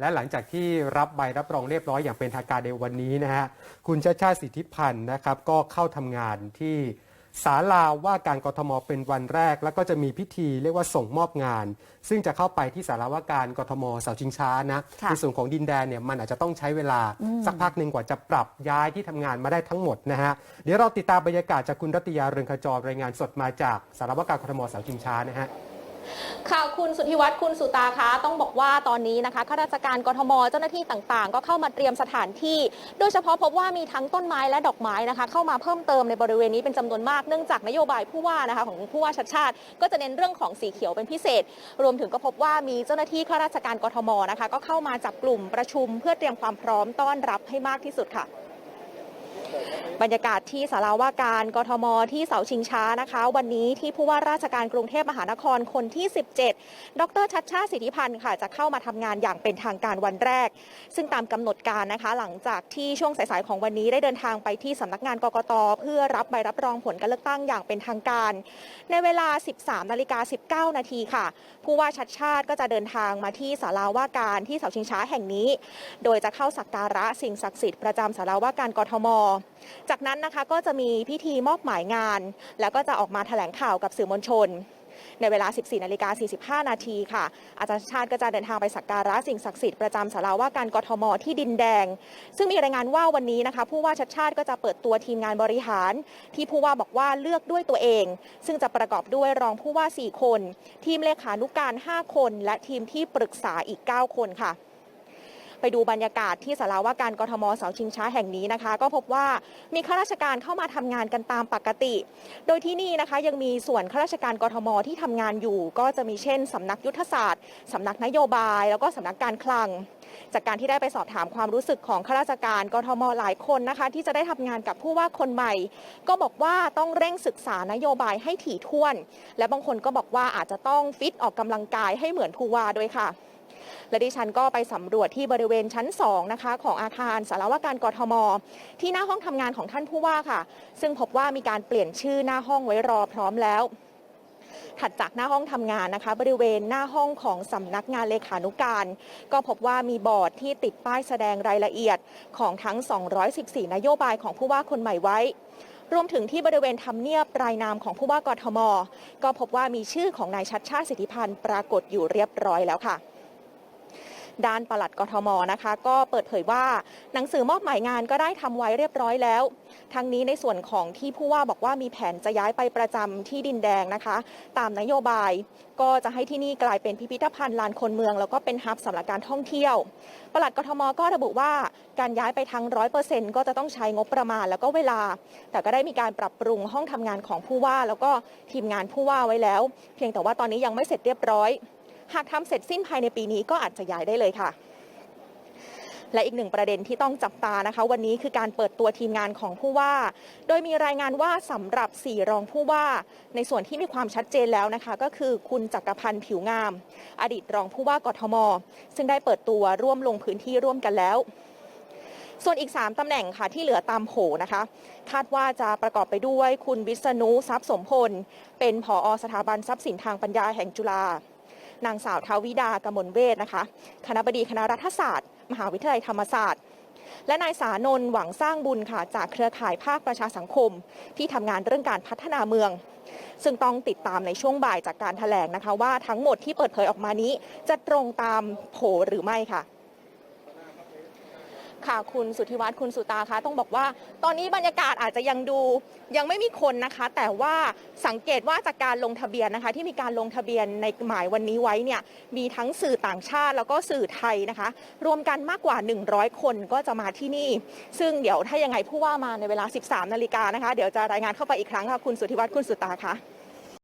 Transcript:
และหลังจากที่รับใบรับรองเรียบร้อยอย่างเป็นทางการในวันนี้นะฮะคุณชาติชาติสิทธิพันธ์นะครับก็เข้าทำงานที่ศาลาว่าการกทมเป็นวันแรก แล้วก็จะมีพิธีเรียกว่าส่งมอบงาน ซึ่งจะเข้าไปที่ศาลาว่าการกทมเสาชิงช้านะค่ะในส่วนของดินแดนเนี่ยมันอาจจะต้องใช้เวลาสักพักหนึ่งกว่าจะปรับย้ายที่ทำงานมาได้ทั้งหมดนะฮะเดี๋ยวเราติดตามบรรยากาศจากคุณรัตยาเรืองขจรรายงานสดมาจากศาลาว่าการกทมเสาชิงช้านะฮะ ค่ะคุณสุทธิวัฒน์คุณสุตาคะต้องบอกว่าตอนนี้นะคะข้าราชการกทมเจ้าหน้าที่ต่างๆ ก็เข้ามาเตรียมสถานที่ โดยเฉพาะพบว่ามีทั้งต้นไม้และดอกไม้นะคะ เข้ามาเพิ่มเติมในบริเวณนี้เป็นจำนวนมากเนื่องจากนโยบายผู้ว่านะคะของผู้ว่าชัดชาติ ก็จะเน้นเรื่องของสีเขียวเป็นพิเศษ รวมถึงก็พบว่ามีเจ้าหน้าที่ข้าราชการกทมนะคะ ก็เข้ามาจับกลุ่มประชุมเพื่อเตรียมความพร้อมต้อนรับให้มากที่สุดค่ะ บรรยากาศที่สาราว่าการกทมที่เสาชิงช้านะคะ วันนี้ที่ผู้ว่าราชการกรุงเทพมหานครคนที่ 17 ดรชัดชาติสิทธิพันธ์ค่ะ จะเข้ามาทำงานอย่างเป็นทางการวันแรก ซึ่งตามกำหนดการนะคะ หลังจากที่ช่วงสายๆของวันนี้ได้เดินทางไปที่สำนักงานกกตเพื่อรับใบรับรองผลการเลือกตั้งอย่างเป็นทางการ ในเวลา 13นาฬิกา19นาทีค่ะ ผู้ว่าชัดชาติก็จะเดินทางมาที่ศาลาว่าการที่เสาชิงช้าแห่งนี้ โดยจะเข้าสักการะสิ่งศักดิ์สิทธิ์ประจำศาลาว่าการกทมจากนั้นนะคะก็จะมีพิธีมอบหมายงาน แล้วก็จะออกมาแถลงข่าวกับสื่อมวลชน ในเวลา 14นาฬิกา45 นาทีค่ะ อาจารย์ชาติก็จะเดินทางไปสักการะสิ่งศักดิ์สิทธิ์ประจำศาลาว่าการกทมที่ดินแดง ซึ่งมีรายงานว่าวันนี้นะคะ ผู้ว่าชัดชาติก็จะเปิดตัวทีมงานบริหาร ที่ผู้ว่าบอกว่าเลือกด้วยตัวเอง ซึ่งจะประกอบด้วยรองผู้ว่า 4 คน ทีมเลขานุกการ 5 คน และทีมที่ปรึกษาอีก 9 คนค่ะ ไปดูบรรยากาศที่สาราว่าการกทมเสาชิงช้าแห่งนี้นะคะ ก็พบว่ามีข้าราชการเข้ามาทำงานกันตามปกติ โดยที่นี่นะคะยังมีส่วนข้าราชการกทมที่ทำงานอยู่ ก็จะมีเช่นสำนักยุทธศาสตร์สำนักนโยบาย แล้วก็สำนักการคลัง จากการที่ได้ไปสอบถามความรู้สึกของข้าราชการกทมหลายคนนะคะ ที่จะได้ทำงานกับผู้ว่าคนใหม่ ก็บอกว่าต้องเร่งศึกษานโยบายให้ถี่ถ้วน และบางคนก็บอกว่าอาจจะต้องฟิตออกกำลังกายให้เหมือนผู้ว่าด้วยค่ะ และดิฉันก็ไปสำรวจที่บริเวณชั้น2นะคะของอาคารสารวการกทม ที่หน้าห้องทำงานของท่านผู้ว่าค่ะ ซึ่งพบว่ามีการเปลี่ยนชื่อหน้าห้องไว้รอพร้อมแล้วถัดจากหน้าห้องทำงานนะคะ บริเวณหน้าห้องของสำนักงานเลขานุการ ก็พบว่ามีบอร์ดที่ติดป้ายแสดงรายละเอียดของทั้ง 214 นโยบายของผู้ว่าคนใหม่ไว้ รวมถึงที่บริเวณทำเนียบรายนามของผู้ว่ากทม ก็พบว่ามีชื่อของนายชัดชาติสิทธิพันธ์ปรากฏอยู่เรียบร้อยแล้วค่ะ ด้านปลัดกทมนะคะ ก็เปิดเผยว่าหนังสือมอบหมายงานก็ได้ทำไว้เรียบร้อยแล้ว ทั้งนี้ในส่วนของที่ผู้ว่าบอกว่ามีแผนจะย้ายไปประจำที่ดินแดงนะคะ ตามนโยบาย ก็จะให้ที่นี่กลายเป็นพิพิธภัณฑ์ลานคนเมือง แล้วก็เป็นฮับสำหรับการท่องเที่ยวปลัดกทมก็ระบุว่าการย้ายไปทั้งร้อยเปอร์เซ็นต์ก็จะต้องใช้งบประมาณแล้วก็เวลา แต่ก็ได้มีการปรับปรุงห้องทำงานของผู้ว่า แล้วก็ทีมงานผู้ว่าไว้แล้ว เพียงแต่ว่าตอนนี้ยังไม่เสร็จเรียบร้อย หากทำเสร็จสิ้นภายในปีนี้ก็อาจจะย้ายได้เลยค่ะ และอีกหนึ่งประเด็นที่ต้องจับตานะคะ วันนี้คือการเปิดตัวทีมงานของผู้ว่า โดยมีรายงานว่าสำหรับ 4 รองผู้ว่า ในส่วนที่มีความชัดเจนแล้วนะคะ ก็คือคุณจักรพันธ์ผิวงาม อดีตรองผู้ว่ากทม ซึ่งได้เปิดตัวร่วมลงพื้นที่ร่วมกันแล้วส่วนอีก 3 ตำแหน่งค่ะที่เหลือตามโผนะคะ คาดว่าจะประกอบไปด้วยคุณวิษณุทรัพย์สมพล เป็นผอสถาบันทรัพย์สินทางปัญญาแห่งจุฬา นางสาวทาวิดากมลเวทนะคะ คณะบดีคณะรัฐศาสตร์ มหาวิทยาลัยธรรมศาสตร์ และนายสานนท์หวังสร้างบุญค่ะ จากเครือข่ายภาคประชาสังคม ที่ทำงานเรื่องการพัฒนาเมือง ซึ่งต้องติดตามในช่วงบ่ายจากการถแถลงนะคะ ว่าทั้งหมดที่เปิดเผยออกมานี้จะตรงตามโผหรือไม่ค่ะ ค่ะคุณสุทธิวัฒน์คุณสุตาคะต้องบอกว่า ตอนนี้บรรยากาศอาจจะยังดูยังไม่มีคนนะคะ แต่ว่าสังเกตว่าจากการลงทะเบียนนะคะ ที่มีการลงทะเบียนในหมายวันนี้ไว้เนี่ยมีทั้งสื่อต่างชาติแล้วก็สื่อไทยนะคะ รวมกันมากกว่า 100 คนก็จะมาที่นี่ ซึ่งเดี๋ยวถ้ายังไงผู้ว่ามาในเวลา 13 นาฬิกานะคะ เดี๋ยวจะรายงานเข้าไปอีกครั้งค่ะคุณสุทธิวัฒน์คุณสุตาคะ